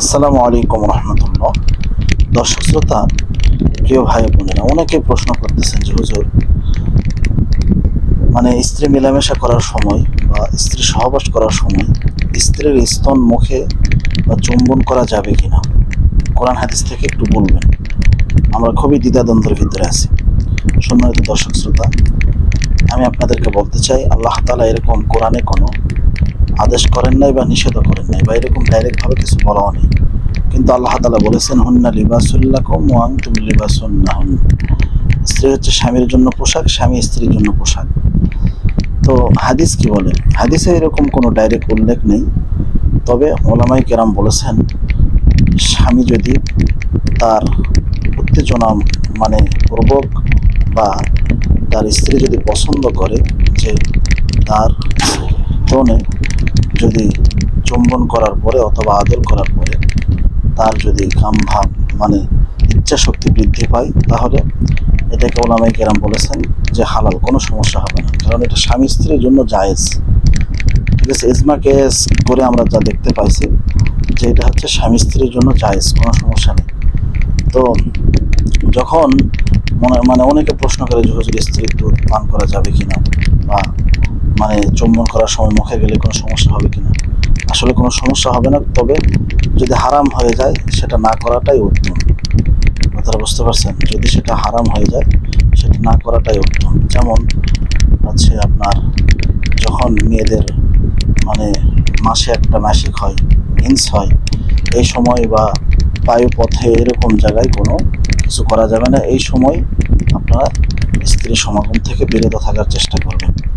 আসসালামু আলাইকুম রহমতুল্লাহ। দর্শক শ্রোতা, প্রিয় ভাই বোনেরা, অনেকে প্রশ্ন করতেছেন যে, হুজুর মানে স্ত্রী মেলামেশা করার সময় বা স্ত্রী সহবাস করার সময় স্ত্রীর স্তন মুখে বা চুম্বন করা যাবে কিনা? কোরআন হাদিস থেকে একটু বলবেন। আমরা খুবই দ্বিধাদ্বন্দ্বের ভিতরে আছি। সম্মানিত দর্শক শ্রোতা, আমি আপনাদেরকে বলতে চাই, আল্লাহ তালা এরকম কোরআনে কোনো আদেশ করেন নাই বা নিষেধও করেন নাই বা এরকম ডাইরেক্টভাবে কিছু বলাও নেই। কিন্তু আল্লাহ তালা বলেছেন, হুন্না লিবাসুল্লাহ কম ওয়াং তুমি লিবাসুন্না হুন স্ত্রী হচ্ছে স্বামীর জন্য পোশাক, স্বামী স্ত্রীর জন্য পোশাক। তো হাদিস কি বলে? হাদিসে এরকম কোনো ডাইরেক্ট উল্লেখ নেই। তবে ওলামাই কেরাম বলেছেন, স্বামী যদি তার উত্তেজনা মানে পূর্বক বা তার স্ত্রী যদি পছন্দ করে যে তার তনে যদি চুম্বন করার পরে অথবা আদর করার পরে তার যদি কাম ভাব মানে ইচ্ছা শক্তি বৃদ্ধি পায়, তাহলে এটাকে ওলামাই কেরাম বলেছেন যে হালাল, কোনো সমস্যা হবে না। কারণ এটা স্বামী স্ত্রীর জন্য জায়েজ। ঠিক আছে এজমা কেস করে আমরা যা দেখতে পাইছি যে এটা হচ্ছে স্বামী স্ত্রীর জন্য জায়েজ, কোনো সমস্যা নেই। তো যখন মনে মানে অনেকে প্রশ্ন করে যে হুজুর স্ত্রীর দুধ পান করা যাবে কিনা বা মানে চুম্বন করার সময় মুখে গেলে কোনো সমস্যা হবে কিনা? আসলে কোনো সমস্যা হবে না, তবে যদি হারাম হয়ে যায়, সেটা না করাটাই উত্তম। কথাটা বুঝতে পারছেন? যদি সেটা হারাম হয়ে যায়, সেটা না করাটাই উত্তম। যেমন হচ্ছে আপনার যখন মেয়েদের মানে মাসে একটা মাসিক হয় হিংস হয়, এই সময় বা বায়ুপথে এরকম জায়গায় কোনো কিছু করা যাবে না। এই সময় আপনারা স্ত্রী সমাগম থেকে বিরত থাকার চেষ্টা করবেন।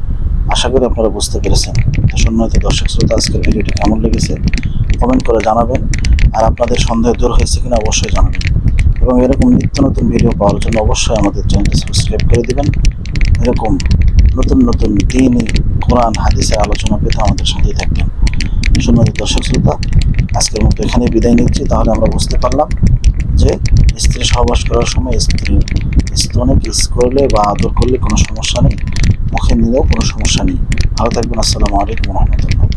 আশা করি আপনারা বুঝতে পেরেছেন। তো সম্মানিত দর্শক শ্রোতা, আজকের ভিডিওটি কেমন লেগেছে কমেন্ট করে জানাবেন। আর আপনাদের সন্দেহ দূর হয়েছে কিনা অবশ্যই জানাবেন। এবং এরকম নিত্য নতুন ভিডিও পাওয়ার জন্য অবশ্যই আমাদের চ্যানেলটি সাবস্ক্রাইব করে দিবেন। এরকম নতুন নতুন দিনই কোরআন, হাদিসের আলোচনা পেতে আমাদের সাথেই থাকবেন। সম্মানিত দর্শক শ্রোতা, আজকের মতো এখানেই বিদায় নিচ্ছি। তাহলে আমরা বুঝতে পারলাম যে স্ত্রী সহবাস করার সময় স্ত্রী স্তনে কিস করলে বা আদর করলে কোনো সমস্যা নেই। মুখে নিলেও কোনো সমস্যা নেই। ভালো থাকবেন। আসসালামু আলাইকুম রহমতুল্লাহ।